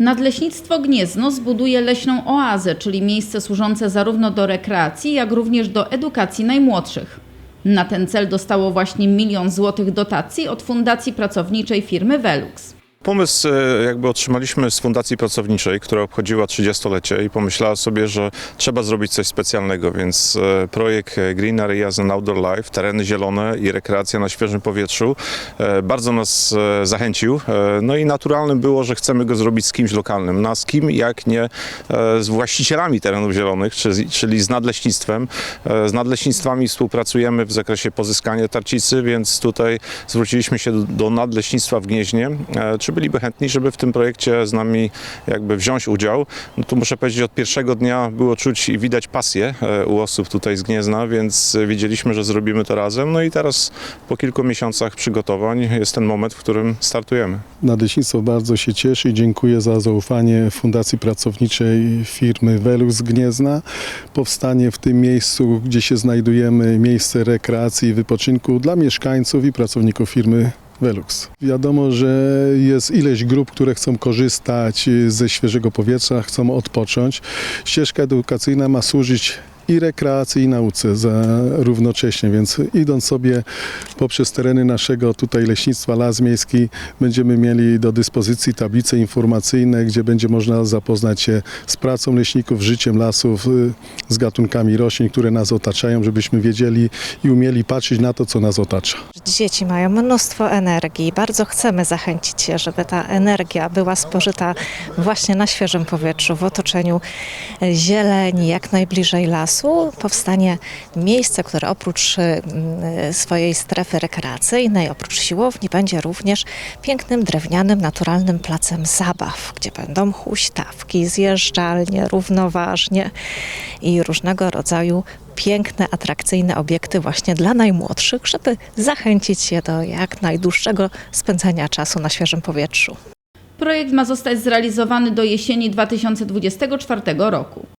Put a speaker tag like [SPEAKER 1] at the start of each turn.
[SPEAKER 1] Nadleśnictwo Gniezno zbuduje leśną oazę, czyli miejsce służące zarówno do rekreacji, jak również do edukacji najmłodszych. Na ten cel dostało właśnie milion złotych dotacji od Fundacji Pracowniczej firmy Velux.
[SPEAKER 2] Pomysł e, jakby otrzymaliśmy z Fundacji Pracowniczej, która obchodziła 30-lecie i pomyślała sobie, że trzeba zrobić coś specjalnego, więc e, projekt e, Green Areas and Outdoor Life, tereny zielone i rekreacja na świeżym powietrzu bardzo nas zachęcił. No i naturalnym było, że chcemy go zrobić z kimś lokalnym. No a z kim jak nie z właścicielami terenów zielonych, czy- czyli z nadleśnictwem. Z nadleśnictwami współpracujemy w zakresie pozyskania tarcicy, więc tutaj zwróciliśmy się do, nadleśnictwa w Gnieźnie, czy byliby chętni, żeby w tym projekcie z nami jakby wziąć udział. No tu muszę powiedzieć, od pierwszego dnia było czuć i widać pasję e, u osób tutaj z Gniezna, więc wiedzieliśmy, że zrobimy to razem. No i teraz po kilku miesiącach przygotowań jest ten moment, w którym startujemy.
[SPEAKER 3] Nadleśnictwo bardzo się cieszy i dziękuję za zaufanie Fundacji Pracowniczej firmy Velux z Gniezna. Powstanie w tym miejscu, gdzie się znajdujemy, miejsce rekreacji i wypoczynku dla mieszkańców i pracowników firmy Velux. Wiadomo, że jest ileś grup, które chcą korzystać ze świeżego powietrza, chcą odpocząć. Ścieżka edukacyjna ma służyć i rekreacji, i nauce za, równocześnie, więc idąc sobie poprzez tereny naszego tutaj leśnictwa Las Miejski będziemy mieli do dyspozycji tablice informacyjne, gdzie będzie można zapoznać się z pracą leśników, życiem lasów, y, z gatunkami roślin, które nas otaczają, żebyśmy wiedzieli i umieli patrzeć na to, co nas otacza.
[SPEAKER 4] Dzieci mają mnóstwo energii. Bardzo chcemy zachęcić je, żeby ta energia była spożyta właśnie na świeżym powietrzu, w otoczeniu zieleni, jak najbliżej lasu. Powstanie miejsce, które oprócz mm, swojej strefy rekreacyjnej, oprócz siłowni, będzie również pięknym, drewnianym, naturalnym placem zabaw, gdzie będą huśtawki, zjeżdżalnie, równoważnie i różnego rodzaju piękne, atrakcyjne obiekty właśnie dla najmłodszych, żeby zachęcić je do jak najdłuższego spędzania czasu na świeżym powietrzu.
[SPEAKER 1] Projekt ma zostać zrealizowany do jesieni 2024 roku.